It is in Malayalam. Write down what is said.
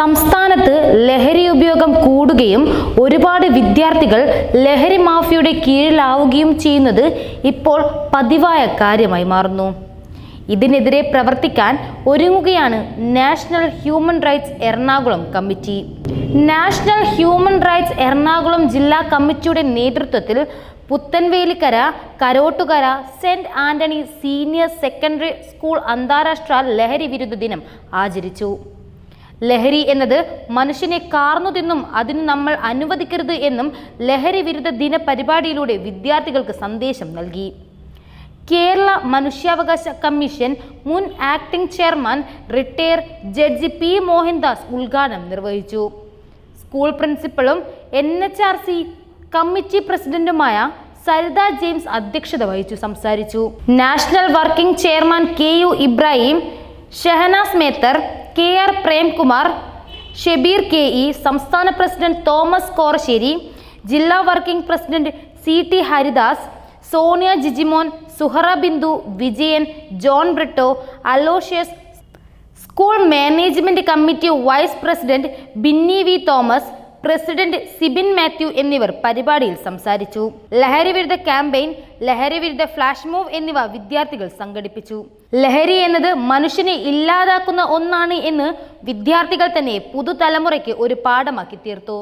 സംസ്ഥാനത്ത് ലഹരി ഉപയോഗം കൂടുകയും ഒരുപാട് വിദ്യാർത്ഥികൾ ലഹരി മാഫിയുടെ കീഴിലാവുകയും ചെയ്യുന്നത് ഇപ്പോൾ പതിവായ കാര്യമായി മാറുന്നു. ഇതിനെതിരെ പ്രവർത്തിക്കാൻ ഒരുങ്ങുകയാണ് national human rights Ernakulam committee. National human rights Ernakulam ജില്ലാ കമ്മിറ്റിയുടെ നേതൃത്വത്തിൽ Puthenvelikkara Karottukara saint Antony senior secondary school അന്താരാഷ്ട്ര ലഹരി വിരുദ്ധ ദിനം ആചരിച്ചു. ലഹരി എന്നത് മനുഷ്യനെ കാർന്നു തിന്നും അതിന് നമ്മൾ അനുവദിക്കരുത് എന്നും ലഹരി വിരുദ്ധ ദിന പരിപാടിയിലൂടെ വിദ്യാർത്ഥികൾക്ക് സന്ദേശം നൽകി. കേരള മനുഷ്യാവകാശ കമ്മീഷൻ മുൻ acting chairman retire judge P Mohandas ഉദ്ഘാടനം നിർവഹിച്ചു. School പ്രിൻസിപ്പളും N H R C committee പ്രസിഡന്റുമായ സരിത ജെയിംസ് അധ്യക്ഷത വഹിച്ചു സംസാരിച്ചു. National working chairman K U Ibrahim Shehnaz Methar K R Premkumar Shebeer K E സംസ്ഥാന പ്രസിഡന്റ് തോമസ് കോറശ്ശേരി ജില്ലാ working president C T Haridas Sonia Gijimon Suhara Bindu Vijayan John Britto Aloysius school management committee vice president Binny V Thomas president Sibin Mathew എന്നിവർ പരിപാടിയിൽ സംസാരിച്ചു. ലഹരി വിരുദ്ധ ക്യാമ്പയിൻ ലഹരി വിരുദ്ധ ഫ്ലാഷ് മൂവ് എന്നിവ വിദ്യാർത്ഥികൾ സംഘടിപ്പിച്ചു. ലഹരി എന്നത് മനുഷ്യനെ ഇല്ലാതാക്കുന്ന ഒന്നാണ് എന്ന് വിദ്യാർത്ഥികൾ തന്നെ പുതുതലമുറയ്ക്ക് ഒരു പാഠമാക്കി തീർത്തു.